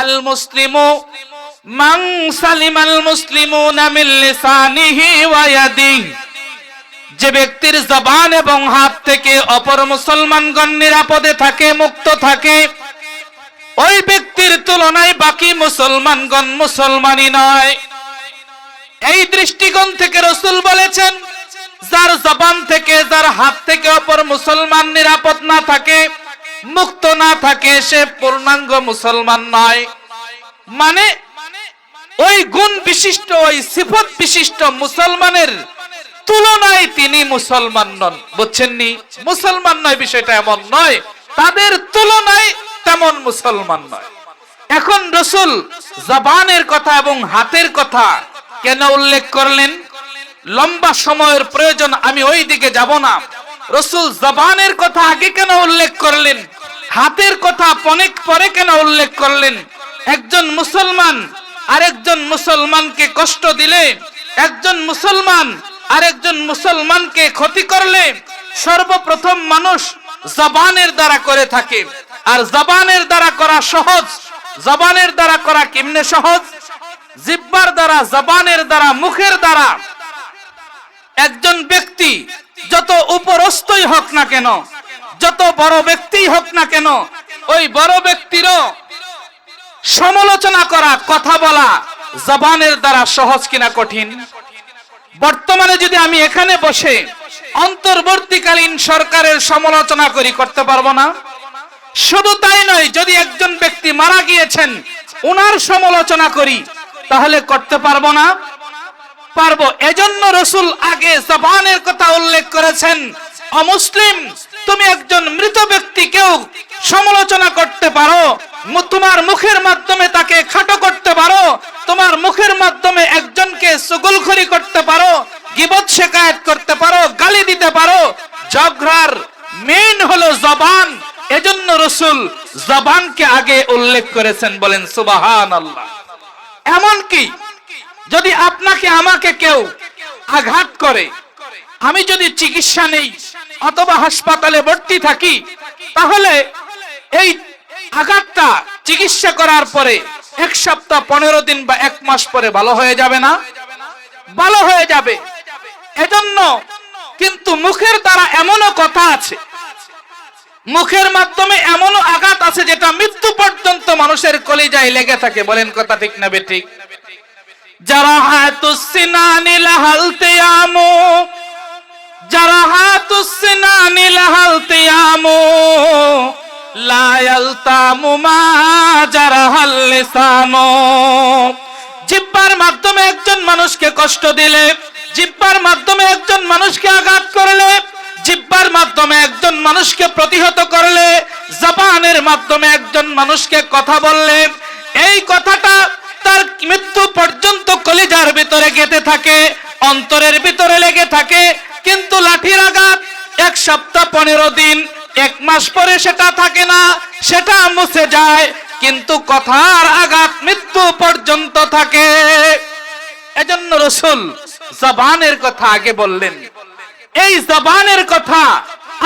আল মুসলিমু মান সালিমাল মুসলিমুনা মিন লিসানিহি যে ব্যক্তির জবান এবং হাত থেকে অপর মুসলমানগণ নিরাপদে থাকে, মুক্ত থাকে, ওই ব্যক্তির তুলনায় বাকি মুসলমানগণ মুসলমানই নয়। এই দৃষ্টিকোণ থেকে রসুল বলেছেন, যার জবান থেকে, যার হাত থেকে অপর মুসলমান নিরাপদ না থাকে না থাকে, সে পূর্ণাঙ্গ মুসলমান নয়। মানে ওই গুণ বিশিষ্ট, ওই সিফত বিশিষ্ট মুসলমানের তুলনায় তিনি মুসলমান নন। বুঝছেননি? মুসলমান নয়, বিষয়টা এমন নয়। তাদের তুলনায় তেমন মুসলমান নয়। এখন রসুল জবানের কথা এবং হাতের কথা কেন উল্লেখ করলেন? লম্বা সময়ের প্রয়োজন, আমি ওই দিকে যাব না। রসুল জবানের কথা আগে কেন উল্লেখ করলেন? হাতের কথা অনেক পরে কেন উল্লেখ করলেন? একজন মুসলমান আরেকজন মুসলমানকে কষ্ট দিলে, একজন মুসলমান আরেকজন মুসলমানকে ক্ষতি করলে সর্বপ্রথম মানুষ জবানের দ্বারা করে থাকে। আর জবানের দ্বারা করা সহজ, জবানের দ্বারা করা কেমনে সহজ? জিব্বার দ্বারা, জবানের দ্বারা, মুখের দ্বারা। একজন ব্যক্তি যত উপরস্থই হোক না কেন যত বড় ব্যক্তি হোক না কেন, ওই বড় ব্যক্তিরও সমালোচনা করা, কথা বলা জবানের দ্বারা সহজ কিনা কঠিন। বর্তমানে যদি আমি এখানে বসে অন্তর্বর্তীকালীন সরকারের সমালোচনা করি, করতে পারব না। শুধু তাই নয়, যদি একজন ব্যক্তি মারা গিয়েছেন ওনার সমালোচনা করি, তাহলে করতে পারব না। পারব। এজন্য রসুল আগে জবানের কথা উল্লেখ করেছেন, অমুসলিম তুমি একজন মৃত ব্যক্তিকেও সমালোচনা করতে পারো, তোমার মুখের মাধ্যমে তাকে খাটো করতে পারো, তোমার মুখের মাধ্যমে একজনকে সুগুলখড়ি করতে পারো, গিবত শেখায়ত করতে পারো, গালি দিতে পারো। ঝগড়ার মেইন হলো জবান। এজন্য রসুল জবানকে আগে উল্লেখ করেছেন, বলেন সুবাহান আল্লাহ এমনকি যদি আপনাকে, আমাকে কেউ আঘাত করে, আমি যদি চিকিৎসা নেই অথবা হাসপাতালে ভর্তি থাকি, তাহলে এই আঘাতটা চিকিৎসা করার পরে এক সপ্তাহ, পনেরো দিন বা এক মাস পরে ভালো হয়ে যাবে না? ভালো হয়ে যাবে। এজন্য কিন্তু মুখের দ্বারা এমনও কথা আছে। মুখের মাধ্যমে এমনও আঘাত আছে যেটা মৃত্যু পর্যন্ত মানুষের কলিজায় লেগে থাকে। বলেন কথা ঠিক না বেঠিক? জারাহাতুসসিনানি লাহাল তিয়ামু জারাহাতুসসিনানি লাহাল তিয়ামু লা ইয়ালতামু মা জারাহাল লিসানু জিব্বার মাধ্যমে একজন মানুষকে কষ্ট দিলে, জিব্বার মাধ্যমে একজন মানুষকে আঘাত করলে, জিব্বার মাধ্যমে একজন মানুষকে প্রতিহত করলে, জবানের মাধ্যমে একজন মানুষকে কথা বললে, এই কথাটা তার মৃত্যু পর্যন্ত কলিজার ভিতরে গেতে থাকে, অন্তরের ভিতরে লেগে থাকে কিন্তু লাঠির আঘাত, এক সপ্তাহ পনেরো দিন, এক মাস পরে সেটা থাকে না, সেটা মুছে যায়, কিন্তু কথার আঘাত মৃত্যু পর্যন্ত থাকে। এজন্য রসুল জবানের কথা আগে বললেন। এই জবানের কথা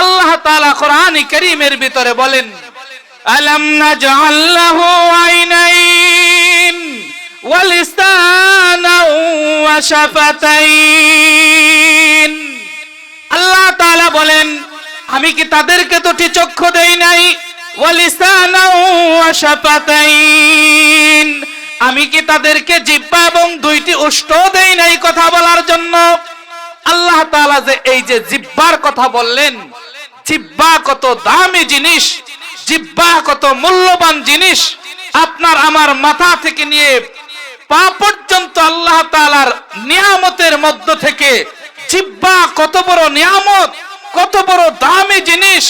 আল্লাহ তাআলা কোরআন করিমের ভিতরে বলেন, আলাম নাজআল্লাহু আইনাইন বলেন, আমি কি তাদেরকে দুটি চক্ষু দেই নাই? আমি কি তাদেরকে জিহ্বা এবং দুইটি উষ্ঠ দেই নাই কথা বলার জন্য? আল্লাহ তাআলা যে এই যে জিব্বার কথা বললেন, জিব্বা কত দামি জিনিস, জিব্বা কত মূল্যবান জিনিস, আপনার আমার মাথা থেকে নিয়ে পা পর্যন্ত আল্লাহ তাআলার নিয়ামতের মধ্য থেকে জিব্বা কত বড় নিয়ামত কত বড় দামি জিনিস।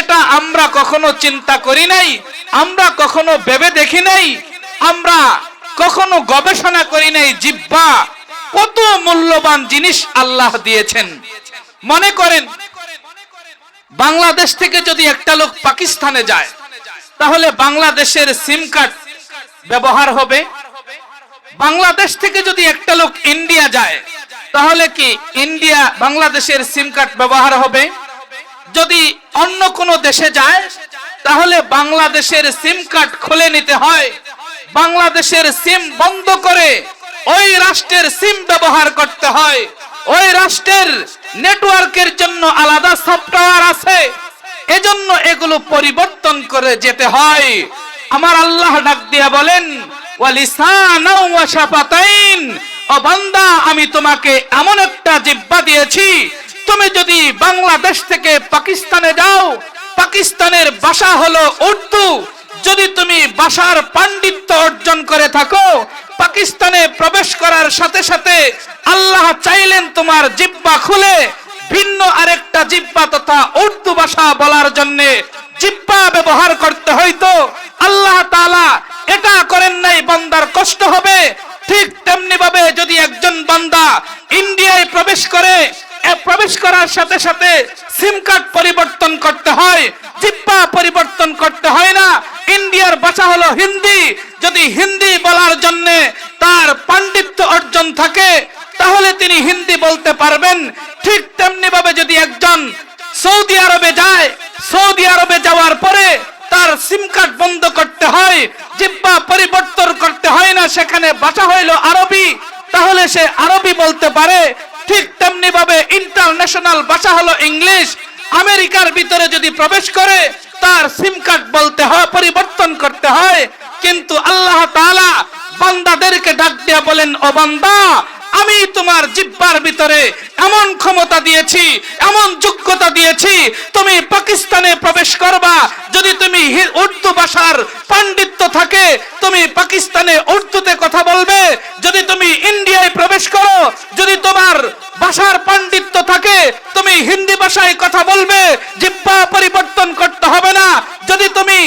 এটা আমরা কখনো চিন্তা করি নাই, আমরা কখনো ভেবে দেখি নাই, আমরা কখনো গবেষণা করি নাই জিব্বা কত মূল্যবান জিনিস আল্লাহ দিয়েছেন। মনে করেন, বাংলাদেশ থেকে যদি একটা লোক পাকিস্তানে যায়, তাহলে বাংলাদেশের সিম কার্ড ব্যবহার হবে। বাংলাদেশ থেকে যদি একটা লোক ইন্ডিয়া যায় তাহলে কি ইন্ডিয়া বাংলাদেশের সিম কার্ড ব্যবহার হবে? যদি অন্য কোনো দেশে যায়, তাহলে বাংলাদেশের সিম কার্ড খুলে নিতে হয়। বাংলাদেশের সিম বন্ধ করে ওই রাষ্ট্রের সিম ব্যবহার করতে হয়। ওই রাষ্ট্রের নেটওয়ার্কের জন্য আলাদা সফটওয়্যার আছে। এজন্য এগুলো পরিবর্তন করে যেতে হয়। আমার আল্লাহ ডাক দিয়া বলেন, ওয়ালিসানাও ওয়া শাফাতাইন। ও বান্দা, আমি তোমাকে এমন একটা জিব্বা দিয়েছি। তুমি যদি বাংলাদেশ থেকে পাকিস্তানে যাও, পাকিস্তানের ভাষা হলো উর্দু। যদি তুমি ভাষার পাণ্ডিত্য অর্জন করে থাকো, পাকিস্তানে প্রবেশ করার সাথে সাথে আল্লাহ চাইলেন তোমার জিব্বা খুলে ভিন্ন আরেকটা জিব্বা তথা উর্দু ভাষা বলার জন্য জিব্বা ব্যবহার করতে হইতো আল্লাহ তাআলা এটা করেন নাই, বান্দার কষ্ট হবে। ঠিক তেমনি ভাবে যদি একজন বান্দা ইন্ডিয়ায় প্রবেশ করে প্রবেশ করার সাথে সাথে সিম কার্ড পরিবর্তন করতে হয় জিব্বা পরিবর্তন করতে হয় না। ইন্ডিয়ার ভাষা হলো হিন্দি। যদি হিন্দি বলার জন্য তার পাণ্ডিত্য অর্জন থাকে, তাহলে তিনি হিন্দি বলতে পারবেন। ঠিক তেমনি ভাবে যদি একজন সৌদি আরবে যায়, সৌদি আরবে যাওয়ার পরে তার সিম কার্ড বন্ধ করতে হয় জিব্বা পরিবর্তন করতে হয় না, সেখানে ভাষা হইল আরবি। তাহলে সে আরবি বলতে পারে। ঠিক তেমনি ভাবে ইন্টারন্যাশনাল ভাষা হলো ইংলিশ। আমেরিকার ভিতরে যদি প্রবেশ করে, তার সিম কার্ড বলতে হয়, পরিবর্তন করতে হয়। কিন্তু আল্লাহ তাআলা বান্দাদেরকে ডাক দিয়া বলেন, ও বান্দা, আমি তোমার জিব্বার ভিতরে এমন ক্ষমতা দিয়েছি, এমন যোগ্যতা দিয়েছি পাকিস্তানে প্রবেশ করবা। যদি তুমি উর্দু ভাষার পাণ্ডিত্য থাকে, তুমি পাকিস্তানে উর্দুতে কথা বলবে। যদি তুমি ইন্ডিয়ায় প্রবেশ করো, যদি তোমার ভাষার পাণ্ডিত্য থাকে, তুমি হিন্দি ভাষায় কথা বলবে। জিব্বা পরিবর্তন করতে হবে না। যদি তুমি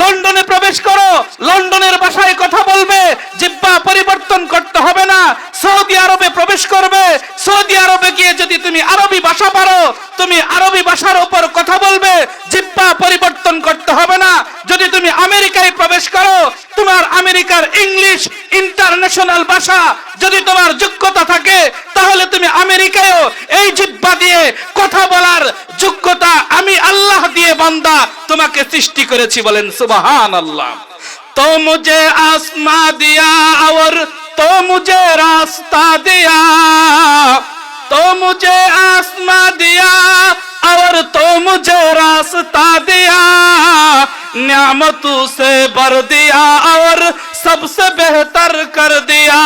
লন্ডনে প্রবেশ করো, লন্ডনের ভাষায় কথা বলবে জিব্বা পরিবর্তন করতে হবে না। সৌদি আরবে প্রবেশ করবে। সৌদি আরবে গিয়ে যদি তুমি আরবি ভাষা পারো, তুমি আরবি ভাষার উপর কথা বলবে জিব্বা পরিবর্তন করতে হবে না যদি তুমি আমেরিকায় প্রবেশ করো তোমার আমেরিকার ইংলিশ ইন্টারন্যাশনাল ভাষা যদি তোমার যোগ্যতা থাকে তাহলে তুমি আমেরিকায়ও এই জিব্বা দিয়ে কথা বলার যোগ্যতা আমি আল্লাহ দিয়ে বান্দা তোমাকে সৃষ্টি করেছি বলেন সুবহান আল্লাহ তো মুঝে আসমা দিয়া और तो मुझे रास्ता दिया तो मुझे आसमा दिया और तो मुझे रास्ता दिया नियामतों से भर दिया और सबसे बेहतर कर दिया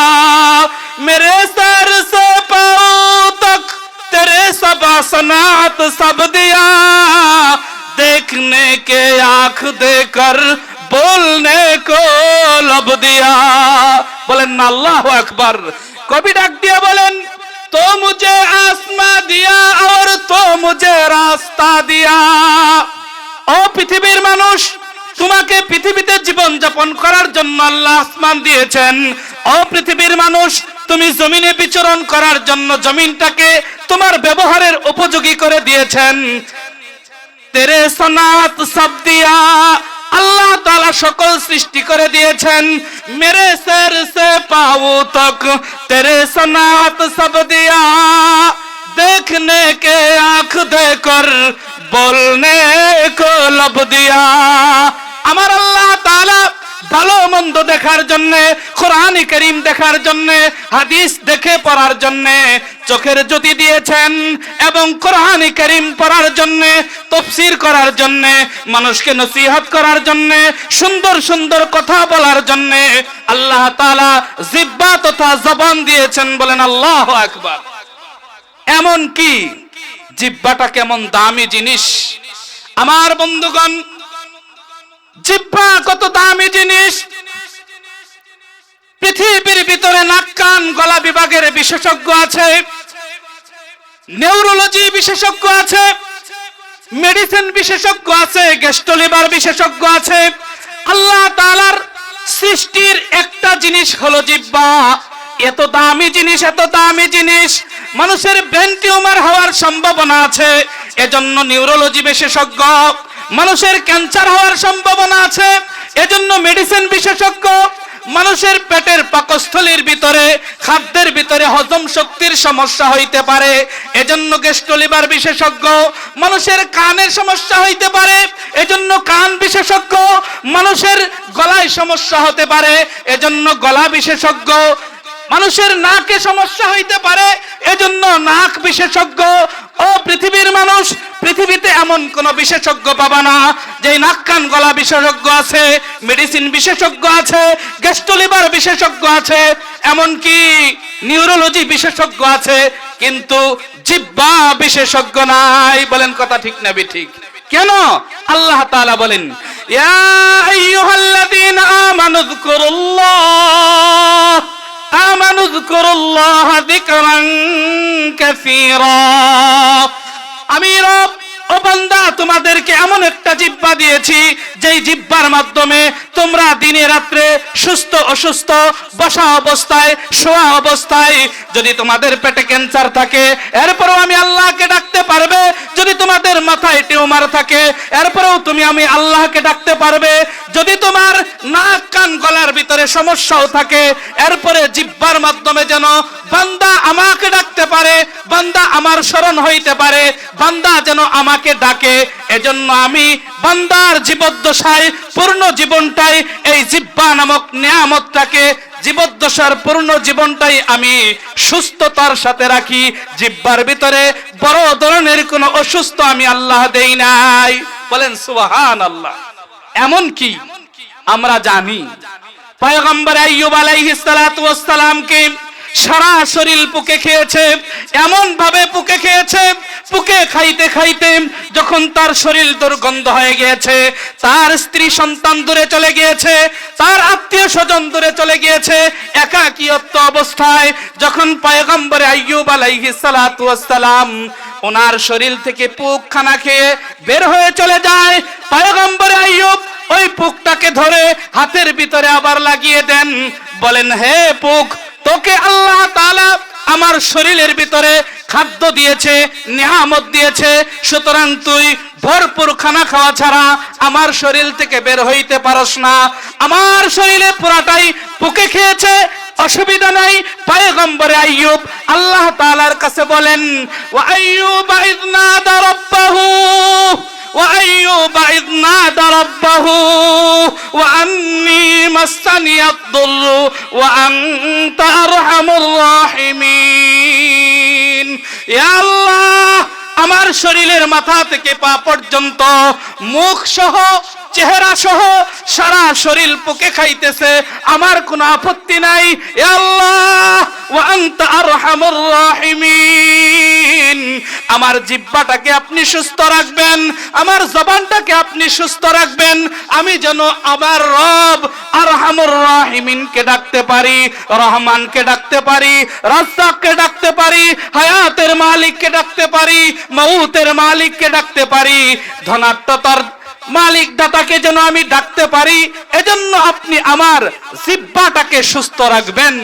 मेरे सर से पाँव तक तेरे सब सनात सब दिया देखने के आंख देकर बोलने को लब दिया বলেন না আল্লাহ আকবার কবি ডাক দিয়ে বলেন তো মুঝে আসমা দিয়া और তো মুঝে রাস্তা দিয়া ও পৃথিবীর মানুষ, তোমাকে পৃথিবীতে জীবন যাপন করার জন্য আল্লাহ আসমান দিয়েছেন। ও পৃথিবীর মানুষ, তুমি জমিনে বিচরণ করার জন্য জমিনটাকে তোমার ব্যবহারের উপযোগী করে দিয়েছেন। তেরে সনাত সব দিয়া। আল্লাহ তালা সকল সৃষ্টি করে দিয়েছেন। মেরে সের সে পাও তক, তেরে সনাত সব দিয়া। দেখনে কে আখ দে বলনে কো লব দিয়া। আমার আল্লাহ তালা ভালো মন্দ দেখার জন্যে, কোরআন করিম দেখার জন্যে, হাদিস দেখে পড়ার জন্যে চোখের জ্যোতি দিয়েছেন এবং কোরআন করিম পড়ার জন্য, তফসির করার জন্য, মানুষকে নসিহত করার জন্য, সুন্দর সুন্দর কথা বলার জন্য আল্লাহ তাআলা জিব্বা তথা জবান দিয়েছেন বলেন আল্লাহ আকবার। এমন কি? জিব্বাটা কেমন দামি জিনিস? আমার বন্ধুগণ, জিব্বা কত দামি জিনিস? পৃথিবীর ভিতরে নাক কান গলা বিভাগের বিশেষজ্ঞ আছে। নিউরোলজি বিশেষজ্ঞ আছে মেডিসিন বিশেষজ্ঞ আছে গ্যাস্ট্রোলিভার বিশেষজ্ঞ আছে। আল্লাহ তাআলার সৃষ্টির একটা জিনিস হলো জিব্বা এত দামি জিনিস, এত দামি জিনিস। মানুষের ব্রেন টিউমার হওয়ার সম্ভাবনা আছে, এজন্য নিউরোলজি বিশেষজ্ঞ। মানুষের ক্যান্সার হওয়ার সম্ভাবনা আছে, এজন্য মেডিসিন বিশেষজ্ঞ। মানুষের পেটের পাকস্থলীর ভিতরে, খাদ্যের ভিতরে হজম শক্তির সমস্যা হইতে পারে। এজন্য গেস্টলিবার বিশেষজ্ঞ, মানুষের কানের সমস্যা হইতে পারে। এজন্য কান বিশেষজ্ঞ, মানুষের গলায় সমস্যা হতে পারে। এজন্য গলা বিশেষজ্ঞ মানুষের নাকে সমস্যা হইতে পারে, এজন্য নাক বিশেষজ্ঞ ও পৃথিবীর মানুষ পৃথিবীতে এমন কোন বিশেষজ্ঞ পাবা না যে নাক কান গলা বিশেষজ্ঞ আছে, মেডিসিন বিশেষজ্ঞ আছে, গ্যাস্ট্রোলিভার বিশেষজ্ঞ আছে, এমনকি নিউরোলজি বিশেষজ্ঞ আছে, কিন্তু জিব্বা বিশেষজ্ঞ নাই। বলেন কথা ঠিক না ঠিক? কেন? আল্লাহ তাআলা বলেন, ইয়া আইয়ুহাল্লাযীনা আমানু যকুরুল্লাহ। আমানু যকুরুল্লাহ যিকরান কাসীরা আমি রব ও তোমাদেরকে এমন একটা জিব্বা দিয়েছি, যেই জিব্বার মাধ্যমে তোমরা দিনে রাত্রে সুস্থ, অসুস্থ, বসা অবস্থায়, শোয়া অবস্থায় যদি তোমাদের পেটে ক্যান্সার থাকে, এরপরেও আমি আল্লাহকে ডাকতে পারবে। যদি তোমাদের মাথায় টিউমার থাকে, এরপরেও তুমি আমি আল্লাহকে ডাকতে পারবে। যদি তোমার নাক, কান, গলার ভিতরে সমস্যাও থাকে, এরপরে জিব্বার মাধ্যমে যেন বান্দা আমাকে ডাকতে পারে, বান্দা আমার স্মরণ হইতে পারে, বান্দা যেন আমাকে ডাকে, এজন্য আমি বান্দার জীবদ্দশায়, পূর্ণ জীবনটাই এই জিব্বা নামক নিয়ামতটাকে, জীবদ্দশার পূর্ণ জীবনটাই আমি সুস্থতার সাথে রাখি। জিব্বার ভিতরে বড় ধরনের কোনো অসুস্থ আমি আল্লাহ দেই নাই। বলেন সুবহান আল্লাহ এমন কি? আমরা জানি। পয়গম্বর আইয়ুব আলাইহিস সালাতু ওয়াস সালামকে সারা শরীর পুকে খেয়েছে, এমন ভাবে পুকে খেয়েছে, পুকে খাইতে খাইতে যখন তার শরীর দুর্গন্ধ হয়ে গিয়েছে, তার স্ত্রী সন্তান দূরে চলে গিয়েছে, তার আত্মীয় স্বজন দূরে চলে গিয়েছে একাকিয়ত্ব অবস্থায় যখন পয়গম্বরে আইয়ুব আলাইহিস সালাতু ওয়াস সালাম ওনার শরীর থেকে পুক খানা খেয়ে বের হয়ে চলে যায়, পয়গম্বরে আইয়ুব ওই পুকটাকে ধরে হাতের ভিতরে আবার লাগিয়ে দেন, বলেন, হে পুক, তোকে আল্লাহ তোমার শরীরের ভিতরে খাদ্য দিয়েছে নেহামত দিয়েছে, সুতরাং তুই ভরপুর খানা খাওয়া ছাড়া আমার শরীর থেকে বের হইতে পারস না। আমার শরীরে পুরাটাই পুকে খেয়েছে, অসুবিধা নাই। পায়গম্বরে আইয়ুব আল্লাহ তাআলার কাছে বলেন, ওয়া আইয়ুব ইদনা দারাব্বাহু ওয়া আইয়ুব ইদনা দারাব্বাহু ওয়া আন্নি মাস্তানি আদুরু ওয়া আনতা আল্লাহ, আমার শরীরের মাথা থেকে পা পর্যন্ত মুখ সহ, চেহারা সহ সারা শরীর পুকে খাইতেছে, আমার কোনো আপত্তি নাই। আল্লাহ আমার জিব্বাটাকে আপনি সুস্থ রাখবেন, আমার জবানটাকে আপনি সুস্থ রাখবেন, আমি যেন আমার রব আরহামুর রাহিমিনকে ডাকতে পারি রহমানকে ডাকতে পারি রাজ্জাককে ডাকতে পারি, হায়াতের মালিককে ডাকতে পারি মৌতের মালিককে ডাকতে পারি। ধনাত্মতার মালিক দাতাকে যেন আমি ডাকতে পারি, এজন্য আপনি আমার জিব্বাটাকে সুস্থ রাখবেন।